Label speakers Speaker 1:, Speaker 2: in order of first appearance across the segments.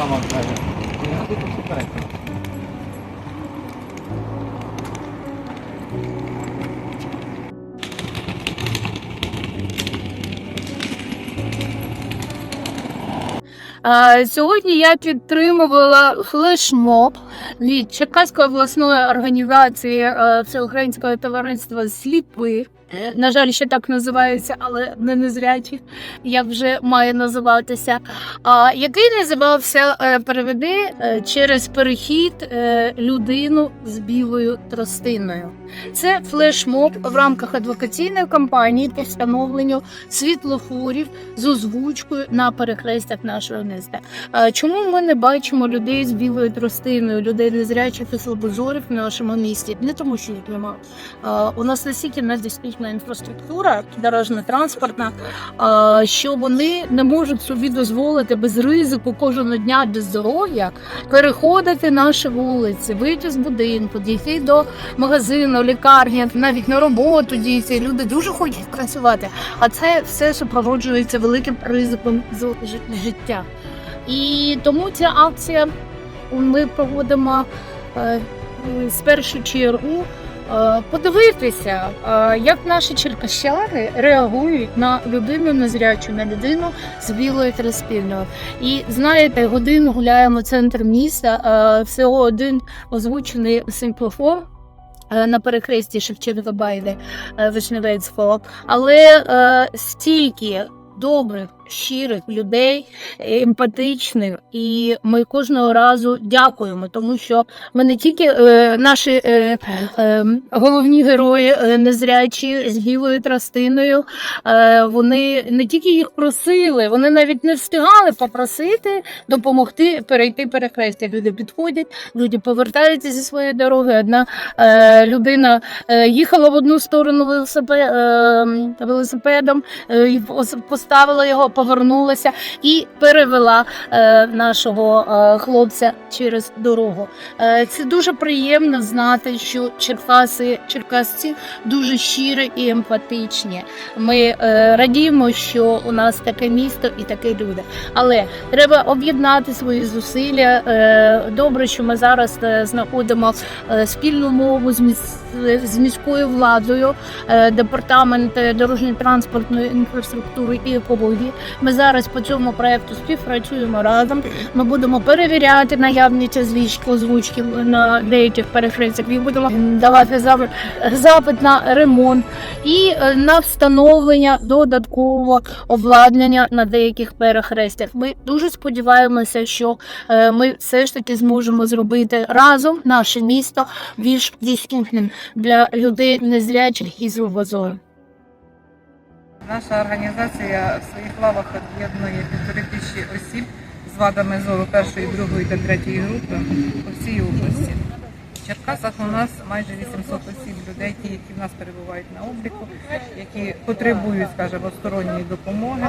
Speaker 1: мама каже. Я тут суперечка.
Speaker 2: Сьогодні я підтримувала флешмоб від Черкаської обласної організації е, Всеукраїнського товариства сліпих. На жаль, ще так називається, але не незрячі, як вже має називатися. А, який називався е, Переведи е, через перехід е, людину з білою тростиною. Це флешмоб в рамках адвокаційної кампанії по встановленню світлофорів з озвучкою на перехрестях нашого міста. Чому ми не бачимо людей з білою тростиною, людей незрячих і слабозорих в нашому місті? Не тому, що їх немає. У нас настільки надіслітна інфраструктура дорожньо-транспортна, е, що вони не можуть собі дозволити без ризику кожного дня без здоров'я переходити наші вулиці, вийти з будинку, дійти до магазину, лікарні, навіть на роботу дійти. Люди дуже хочуть працювати, а це все супроводжується великим ризиком з життя. І тому ця акція ми проводимо е, з першу чергу. Е, Подивитися, е, як наші черкащани реагують на людину незрячу, на людину з білою тростиною. І знаєте, годину гуляємо центр міста, е, всього один озвучений світлофор. е, На перехресті Шевченка Байди е, Вишневецького, але стільки добрих, щирих людей, емпатичних, і ми кожного разу дякуємо, тому що ми не тільки е, наші е, е, головні герої е, незрячі з білою тростиною, е, вони не тільки їх просили, вони навіть не встигали попросити допомогти перейти перехрестя. Люди підходять, люди повертаються зі своєї дороги. Одна е, людина е, їхала в одну сторону велосипе, е, велосипедом, е, поставила його, повернулася і перевела е, нашого е, хлопця через дорогу. Е, це дуже приємно знати, що Черкаси, черкасці дуже щирі і емпатичні. Ми е, радіємо, що у нас таке місто і такі люди. Але треба об'єднати свої зусилля. Е, Добре, що ми зараз е, знаходимо е, спільну мову з міс- з міською владою, е, департамент дорожньо-транспортної інфраструктури і екології. Ми зараз по цьому проекту співпрацюємо разом. Ми будемо перевіряти наявність озвучки на деяких перехрестях. І будемо давати запит, запит на ремонт і е, на встановлення додаткового обладнання на деяких перехрестях. Ми дуже сподіваємося, що е, ми все ж таки зможемо зробити разом наше місто більш дійсним для людей незрячих і слабозорих.
Speaker 3: Наша організація в своїх лавах об'єднує півтори тисячі осіб з вадами зору першої, другої та третьої групи по всій області. В Черкасах у нас майже 800 осіб людей, ті, які в нас перебувають на обліку, які потребують, скажімо, сторонньої допомоги.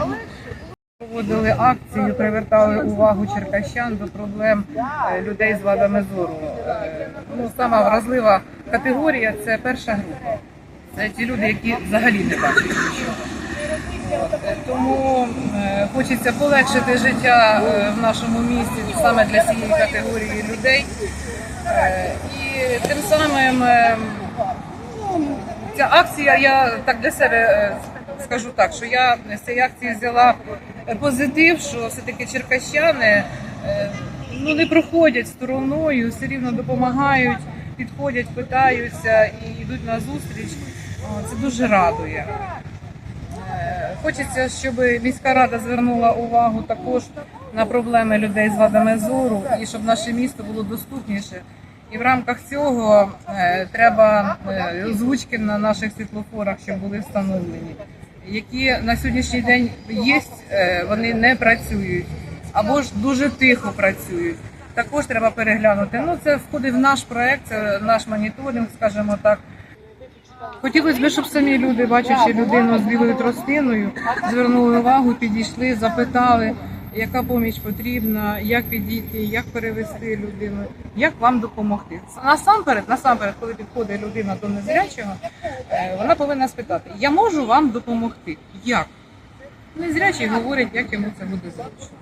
Speaker 3: Проводили акцію, привертали увагу черкащан до проблем е, людей з вадами зору. Е, Ну, сама вразлива категорія це перша група. Це ті люди, які взагалі не бачать нічого. Е, Тому е, хочеться полегшити життя е, в нашому місті саме для цієї категорії людей. І тим самим ця акція, я так для себе скажу так, що я з цієї акції взяла позитив, що все-таки черкащани ну, не проходять стороною, все рівно допомагають, підходять, питаються і йдуть на зустріч. Це дуже радує. Е, Хочеться, щоб міська рада звернула увагу також на проблеми людей з вадами зору і щоб наше місто було доступніше. І в рамках цього е, треба е, озвучки на наших світлофорах, щоб були встановлені, які на сьогоднішній день є, вони не працюють або ж дуже тихо працюють. Також треба переглянути. Ну це входить в наш проект, це наш моніторинг, скажімо так. Хотілося б, щоб самі люди, бачачи людину з білою тростиною, звернули увагу, підійшли, запитали, яка поміч потрібна, як підійти, як перевести людину, як вам допомогти. Насамперед, насамперед, коли підходить людина до незрячого, е, вона повинна спитати: Я можу вам допомогти? Як? Незрячий говорить, як йому це буде зручно.